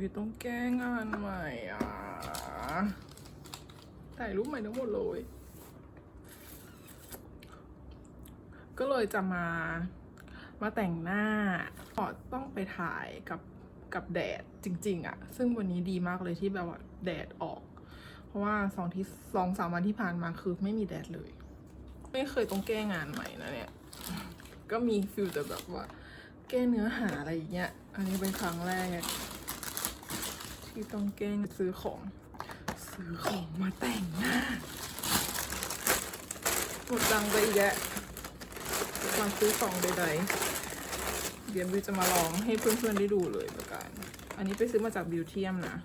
บิวต้องแก้งานใหม่อะถ่ายรูปใหม่ทั้งหมดเลย ก็เลยจะมา มาแต่งหน้าก็ต้องไปถ่ายกับกับแดดจริง ๆอะ่ะซึ่งวันนี้ดีมากเลยที่แบบว่าแดดออก เพราะว่าสองที่สองสามวันที่ผ่านมาคือไม่มีแดดเลย ไม่เคยต้องแก้งานใหม่นะเนี่ย ก็มีฟิลแต่แบบว่า แก้เนื้อหาอะไรอย่างเงี้ย อันนี้เป็นครั้งแรก ที่ต้องแก้ซื้อของ ซื้อของมาแต่งหน้าหมดตังไปอีกแล้วมาซื้อของใดๆเดี๋ยวบิวจะมาลองให้เพื่อนๆได้ดูเลยประกัน อันนี้ไปซื้อมาจากบิวเทียมนะ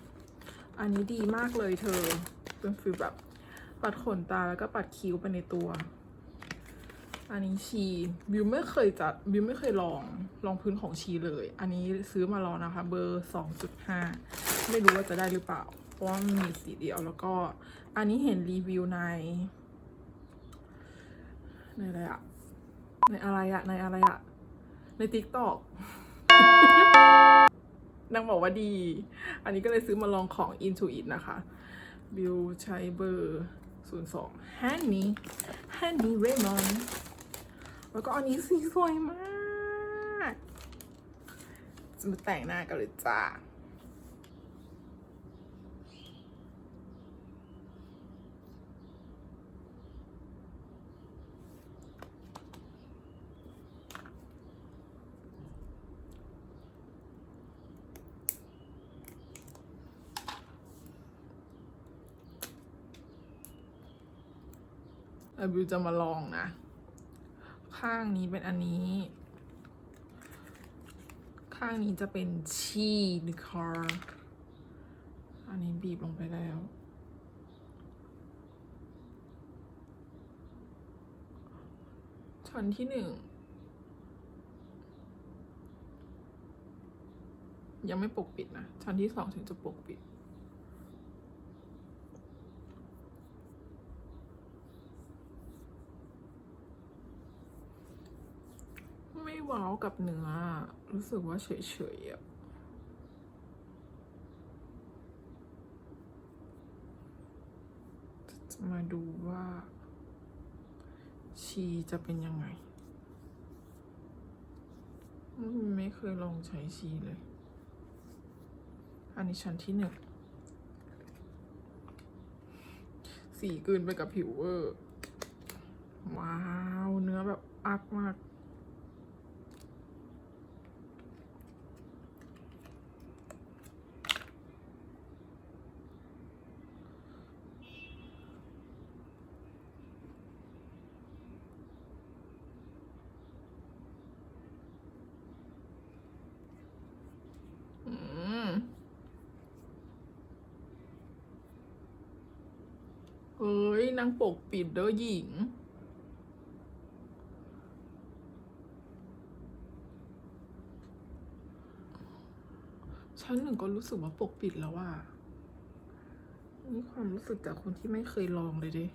อันนี้ดีมากเลยเธอ เป็นฟิลแบบปัดขนตาแล้วก็ปัดคิ้วไปในตัว อันนี้ชีบิวไม่เคยจัดบิวไม่เคยลองลองพื้นของชีเลย อันนี้ซื้อมาลองนะคะ เบอร์สองจุดห้า ไม่รู้ว่าจะได้หรือเปล่า เพราะว่ามีสีเดียวแล้วก็ อันนี้เห็นรีวิวใน ในอะไรอะในอะไรอะในอะไรอะในติ๊กต็อกนางบอกว่าดี อันนี้ก็เลยซื้อมาลองของ Intuit นะคะ บิวใช้เบอร์02 Handy Handy Raymond แล้วก็อันนี้สีสวยมาก จะมาแต่งหน้ากันเลยจ้า แล้วบิวจะมาลองนะ ข้างนี้เป็นอันนี้ ข้างนี้จะเป็นชีหรือคาร์อันนี้บีบลงไปแล้วชั้นที่หนึ่งยังไม่ปกปิดนะ ชั้นที่สองถึงจะปกปิด ว้าวกับเนื้อ รู้สึกว่าเฉยๆอะจะมาดูว่า ชีจะเป็นยังไง ไม่เคยลองใช้ชีเลย อันนี้ชั้นที่หนึ่ง สีกลืนไปกับผิวเวอร์ ว้าว เนื้อแบบอักมาก อืมเฮ้ ยนางปกปิดเด้อหญิง ชั้นหนึ่งก็รู้สึกว่าปกปิดแล้วว่านี่ความรู้สึกจากคนที่ไม่เคยลองเลยดิ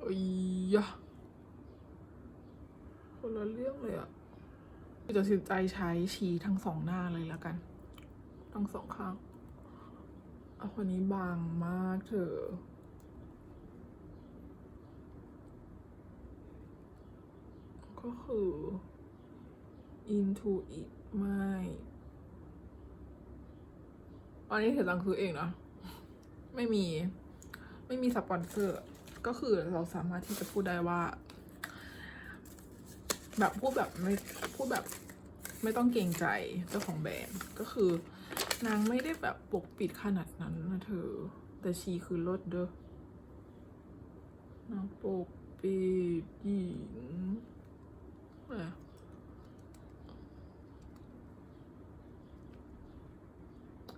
เอ้ยยะคน ตัดสินใจใช้ชีทั้งสองหน้าเลยแล้วกัน ทั้งสองข้างเอาคนนี้บางมากเถอะก็คือ into it ไม่อันนี้เห็นตังคือเองนะไม่มี ไม่มีสปอนเซอร์ ก็คือเราสามารถที่จะพูดได้ว่า แบบพูดแบบไม่พูดแบบ ไม่ต้องเกรงใจเจ้าของแบรนด์ก็คือนางไม่ได้แบบปกปิดขนาดนั้นนะเธอ แต่ชีคือลดเด้อนางปกปิดหญิงแหม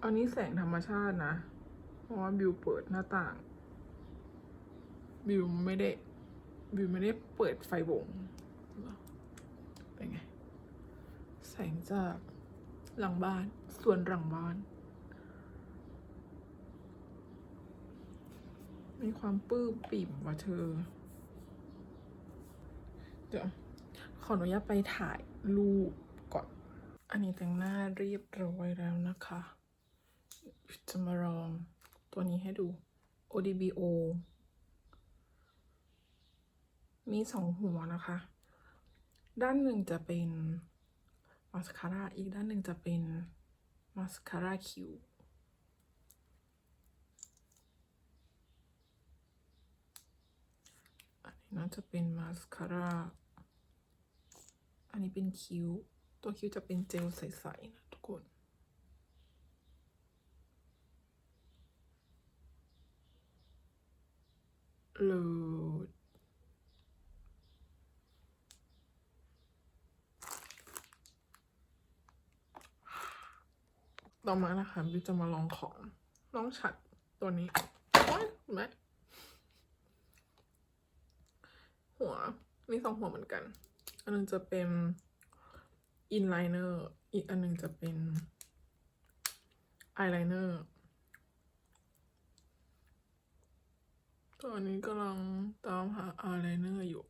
อันนี้แสงธรรมชาตินะ เพราะว่าบิวเปิดหน้าต่าง บิวไม่ได้ บิวไม่ได้เปิดไฟวงเป็นไง งจากหลังบ้าน ส่วนหลังบ้าน มีความปื้มปิ่มว่ะเธอ เดี๋ยว ขออนุญาตไปถ่ายรูปก่อน อันนี้แต่งหน้าเรียบร้อยแล้วนะคะ จะมาลองตัวนี้ให้ดู ODBO มีสองหัวนะคะ ด้านหนึ่งจะเป็น มาสคาร่าอีกด้านหนึ่งจะเป็นมาสคาร่าคิ้วอันนี้น่าจะเป็นมาสคาร่าอันนี้เป็นคิ้ว ตัวคิ้วจะเป็นเจลใสๆนะทุกคนโหลด ต่อมานะคะบิวจะมาลองของน้องฉัดตัวนี้โอ๊ยเห็นไหมหัวมีสองหัวเหมือนกัน อันหนึงจะเป็นอินไลเนอร์อีกอันหนึงจะเป็นอายไลเนอร์ตัวนี้กำลังตามหาอายไลเนอร์อยู่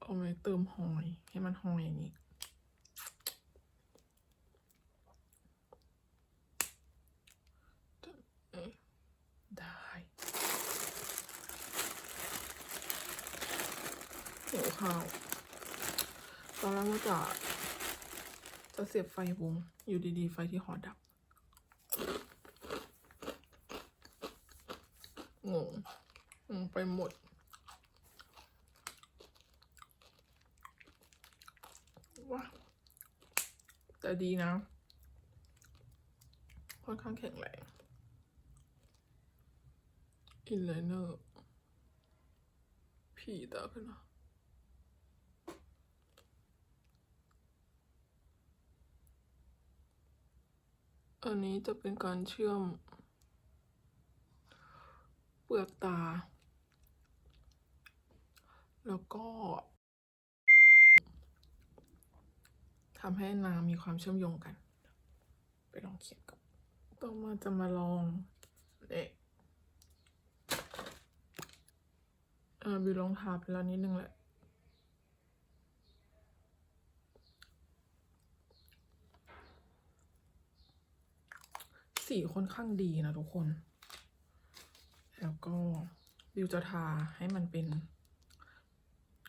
เอาไว้เติมหอยให้มันหอยอย่างนี้ เอ๊ะได้หิวข้าว ตอนแรกว่า จะจะเสียบไฟวง อยู่ดีๆ ไฟที่หอดับ งง งงไปหมด ว้าแต่ดีนะ ค่อนข้างแข็งแรงอินไลเนอร์ ผีตาขึ้นนะ อันนี้จะเป็นการเชื่อม เปลือกตา แล้วก็ทำให้น้ำมีความเชื่อมโยงกัน ไปลองเขียนกันต่อมาจะมาลองเนี่ยเออบิวลองทาไปแล้วนิดนึงแหละ สีค่อนข้างดีนะทุกคน แล้วก็บิวจะทาให้มันเป็น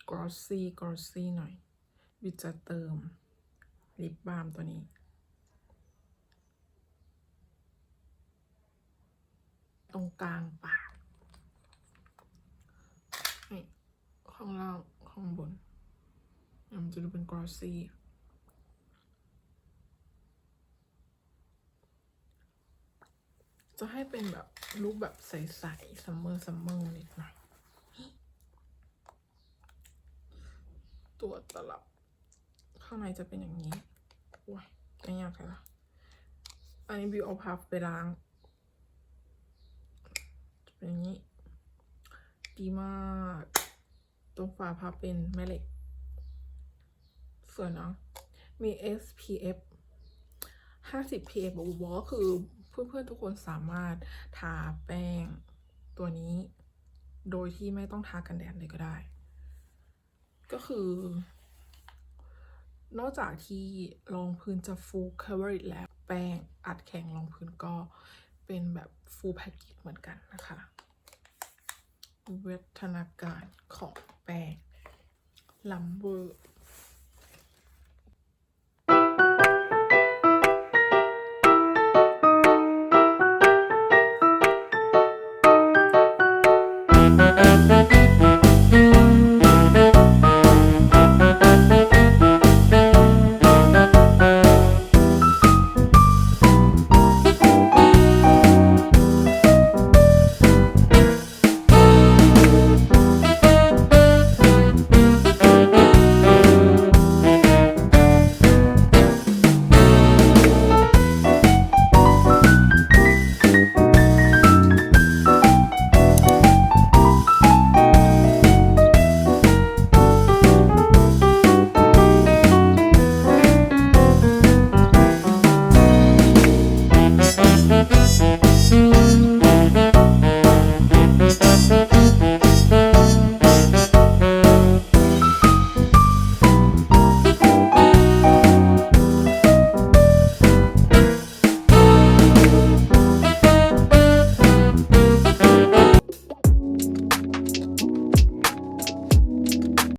glossy glossy หน่อย บิวจะเติมลิปบาล์มตัวนี้ ตรงกลางปากนี่ข้างล่างข้างบน มันจะดูเป็น glossy จะให้เป็นแบบรูปแบบใสๆซัมเมอร์ซัมเมอร์นิดหน่อย ตัวตลับ ข้างในจะเป็นอย่างนี้ว้ายไม่ยากเลยละอันนี้บิวเอาพับไปล้าง จะเป็นอย่างนี้ ดีมากตรงฝาพับเป็นแม่เหล็กสวยเนาะมี SPF 50 PA บวกก็คือ เพื่อนๆทุกคนสามารถทาแป้งตัวนี้ โดยที่ไม่ต้องทากันแดดเลยก็ได้ ก็คือ นอกจากที่รองพื้นจะ full coverage แล้วแป้งอัดแข็งรองพื้นก็เป็นแบบ full package เหมือนกันนะคะวิวัฒนาการของแป้งลัมเบอร์